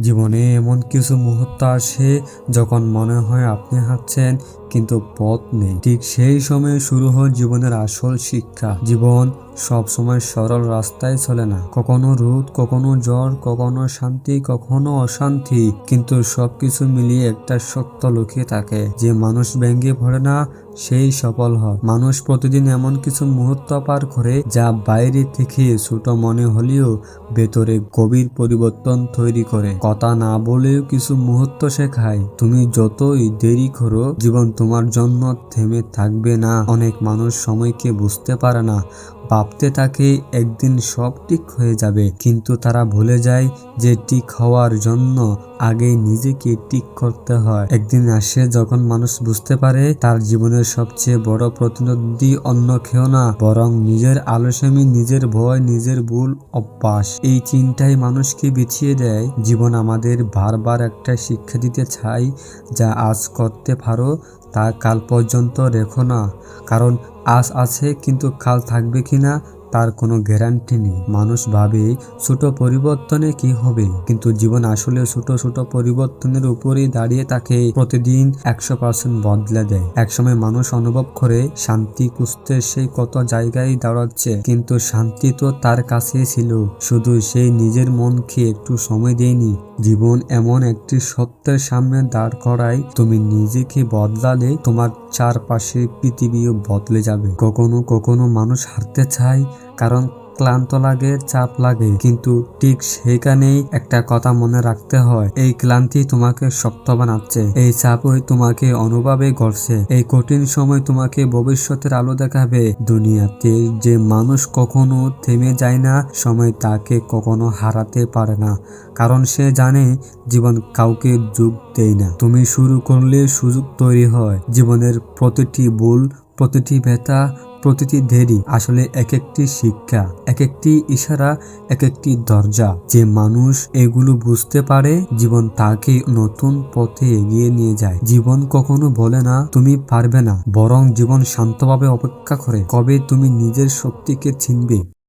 জীবনে এমন কিছু মুহূর্ত আসে যখন মনে হয় আপনি হাঁটছেন কিন্তু পথ নেই। ঠিক সেই সময় শুরু হয় জীবনের আসল শিক্ষা। জীবন সব সময় সরল রাস্তায় চলে না। কখনো রোদ, কখনো জ্বর, কখনো শান্তি, কখনো অশান্তি। কিন্তু সবকিছু মিলিয়ে একটা সত্য লুকিয়ে থাকে। যে মানুষ ভেঙে পড়ে না, সেই সফল হয়। মানুষ প্রতিদিন এমন কিছু মুহূর্ত পার করে যা বাইরে থেকে ছোট মনে হলেও ভেতরে গভীর পরিবর্তন তৈরি করে। কথা না বলেও কিছু মুহূর্ত শেখায়। তুমি যতই দেরি করো, জীবন তোমার জন্য থেমে থাকবে না। অনেক মানুষ সময়কে বুঝতে পারে না। ভাবতে থাকে একদিন সব ঠিক হয়ে যাবে। কিন্তু তারা ভুলে যায় যে ঠিক হওয়ার জন্য আগে নিজেকে ঠিক করতে হয়। একদিন আসে যখন মানুষ বুঝতে পারে তার জীবনের সবচেয়ে বড় প্রতিদ্বন্দ্বী অন্য কেউ না, বরং নিজের আলসেমি, নিজের ভয়, নিজের ভুল অভ্যাস। এই চিন্তাই মানুষকে বিছিয়ে দেয়, জীবন আমাদের বারবার একটা শিক্ষা দিতে চাই যা আজ করতে পারো তা কাল পর্যন্ত রেখো না। কারণ আজ আছে কিন্তু কাল থাকবে কিনা তার কোনো গ্যারান্টি নেই। মানুষ ভাবে, ছোট পরিবর্তনে কি হবে? কিন্তু জীবন আসলে ছোট ছোট পরিবর্তনের উপরেই দাঁড়িয়ে তাকে প্রতিদিন একশো পার্সেন্ট বদলে দেয়। একসময় মানুষ অনুভব করে, শান্তি খুঁজতে সেই কত জায়গায় দাঁড়াচ্ছে। কিন্তু শান্তি তো তার কাছেই ছিল। শুধু সেই নিজের মনকে একটু সময় দেয়নি। জীবন এমন একটি সত্যের সামনে দাঁড় করায়, তুমি নিজেকে বদলালে তোমার চারপাশে পৃথিবীও বদলে যাবে। কখনো কখনো মানুষ হারতে চায় কারণ ক্লান্ত লাগে, চাপ লাগে। কিন্তু ঠিক সেখানেই একটা কথা মনে রাখতে হয়, এই ক্লান্তি তোমাকে শক্ত বানাচ্ছে। এই চাপই তোমাকে অনুভবে গড়ছে। এই কঠিন সময় তোমাকে ভবিষ্যতের আলো দেখাবে। দুনিয়াতে যে মানুষ কখনো থেমে যায় না, সময় তাকে কখনো হারাতে পারে না। কারণ সে জানে, জীবন কাউকে যুগ দেয় না। তুমি শুরু করলে সুযোগ তৈরি হয়। জীবনের প্রতিটি ভুল, প্রতিটি ব্যথা প্রতিটি ধেরি আসলে এক একটি শিক্ষা এক একটি ইশারা এক একটি দরজা। যে মানুষ এগুলো বুঝতে পারে, জীবন তাকে নতুন পথে এগিয়ে নিয়ে যায়। জীবন কখনো বলে না, তুমি পারবে না। বরং জীবন শান্তভাবে অপেক্ষা করে, কবে তুমি নিজের শক্তিকে চিনবে